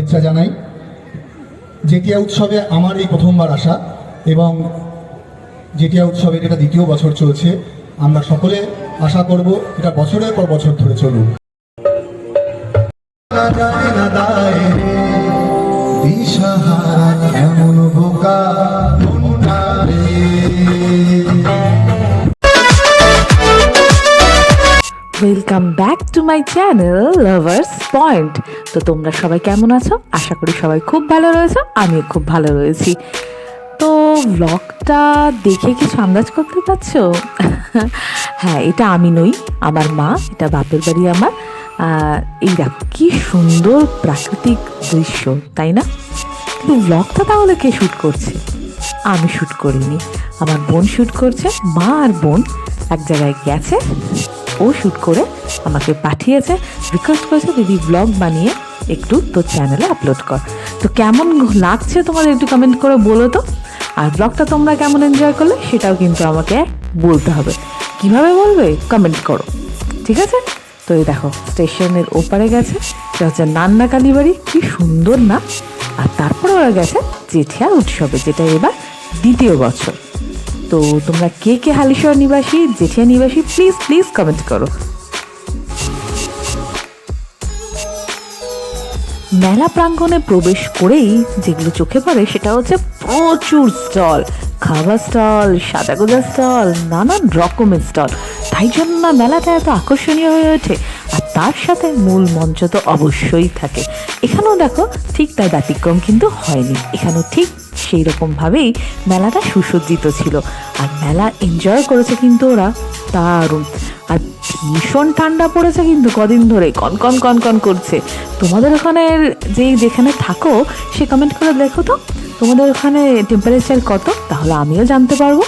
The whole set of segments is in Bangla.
ইচ্ছা জানাই। জেটিয়া উৎসবে আমার এই প্রথমবার আসা এবং জেটিয়া উৎসবের এটা দ্বিতীয় বছর চলছে, আমরা সকলে আশা করব এটা বছরের পর বছর ধরে চলুক। দিশাহারা to my channel lovers point তো তোমরা সবাই কেমন আছো? আশা করি সবাই খুব ভালো রয়েছো, আমিও খুব ভালো রয়েছি। তো ব্লগটা দেখে কিছু আন্দাজ করতে পারছ হ্যাঁ এটা আমি নই, আমার মা, এটা বাপের বাড়ি আমার। এই দেখো, কি সুন্দর প্রাকৃতিক দৃশ্য, তাই না? কিন্তু ব্লগটা তাহলে কে শ্যুট করছে? আমি শ্যুট করিনি, আমার বোন শ্যুট করছে, মা আর বোন এক জায়গায় গেছে। ও শ্যুট করে আমাকে পাঠিয়েছে। রিকোয়েস্ট করেছে, দিদি ব্লগ বানিয়ে একটু তোর চ্যানেলে আপলোড কর। তো কেমন লাগছে তোমাদের একটু কমেন্ট করে বলো তো? আর ব্লগটা তোমরা কেমন এনজয় করলে সেটাও কিন্তু আমাকে বলতে হবে। কীভাবে বলবে? কমেন্ট করো। ঠিক আছে? তো এই দেখো, স্টেশনের ওপারে গেছে। এটা হচ্ছে নান্না কালীবাড়ি কি সুন্দর না? আর তারপরে ওরা গেছে জেঠিয়া উৎসবে, যেটা এবার দ্বিতীয় বছর। তো তোমরা কে কে হালিশহর নিবাসী, জেঠিয়া নিবাসী প্লিজ প্লিজ কমেন্ট করো। মেলা প্রাঙ্গণে প্রবেশ করেই যেগুলো চোখে পড়ে সেটা হচ্ছে প্রচুর স্টল। খাবার স্টল সাদা গোজা স্টল, নানান রকমের স্টল। তাই জন্য মেলাটা এত আকর্ষণীয় হয়ে ওঠে। তার সাথে মূল মঞ্চ তো অবশ্যই থাকে। এখানেও দেখো ঠিক তার ব্যতিক্রম কিন্তু হয়নি। এখানেও ঠিক সেই রকমভাবেই মেলাটা সুসজ্জিত ছিল। আর মেলা এনজয় করেছে কিন্তু ওরা দারুণ। আর ভীষণ ঠান্ডা পড়েছে কিন্তু কদিন ধরে। কনকন কনকন করছে। তোমাদের ওখানে যেই যেখানে থাকো, সে কমেন্ট করে দেখো তো। তোমাদের ওখানে টেম্পারেচার কত? তাহলে আমিও জানতে পারব।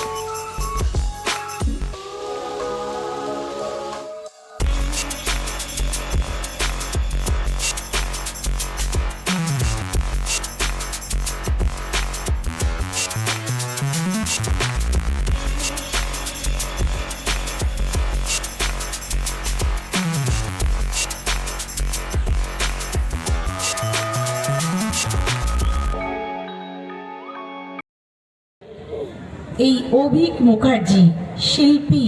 এই অভিক মুখার্জি শিল্পী।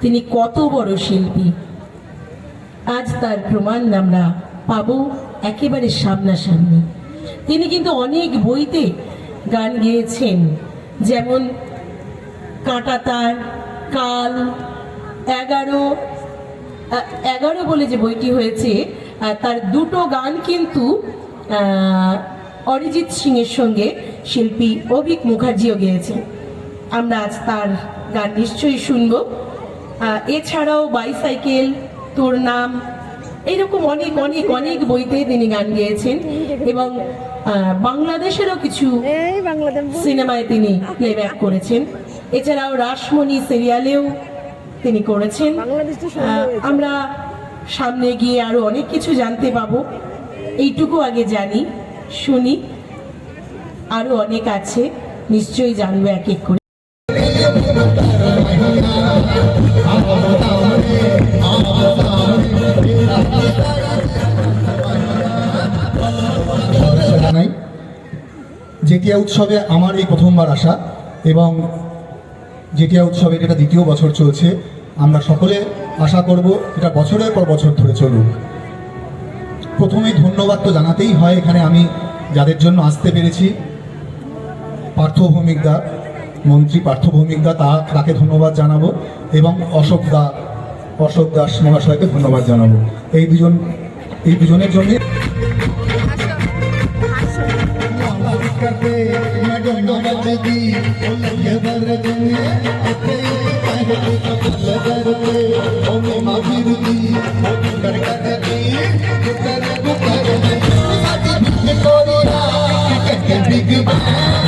তিনি কত বড় শিল্পী। আজ তার প্রমাণ আমরা পাবো একেবারে সামনাসামনি। তিনি কিন্তু অনেক বইতে গান গেয়েছেন, যেমন কাঁটাতার কাল, এগারো এগারো বলে যে বইটি হয়েছে তার দুটো গান কিন্তু অরিজিৎ সিং এর সঙ্গে শিল্পী অভিক মুখার্জিও গেয়েছেন। আমরা আজ তার গান নিশ্চয়ই শুনব। এছাড়াও বাইসাইকেল তোর নাম এইরকম অনেক অনেক অনেক বইতে তিনি গান গেয়েছেন এবং বাংলাদেশেরও কিছু সিনেমায় তিনি প্লেব্যাক করেছেন। এছাড়াও রাসমণি সিরিয়ালেও তিনি করেছেন। আমরা সামনে গিয়ে আরও অনেক কিছু জানতে পাবো। এইটুকু আগে জানি শুনি। আরও অনেক আছে, নিশ্চয়ই জানব এক এক করে। জেটিয়া উৎসবে আমার এই প্রথমবার আসা এবং জেটিয়া উৎসবের এটা দ্বিতীয় বছর চলছে, আমরা সকলে আশা করব এটা বছরের পর বছর ধরে চলুক। প্রথমেই ধন্যবাদ তো জানাতেই হয় এখানে আমি যাদের জন্য আসতে পেরেছি। পার্থ ভৌমিকদা মন্ত্রী পার্থ ভৌমিকদা তা তাকে ধন্যবাদ জানাব এবং অশোক দা, অশোক দাস মহাশয়কে ধন্যবাদ জানাব। এই দুজন এই দুজনের জন্য Big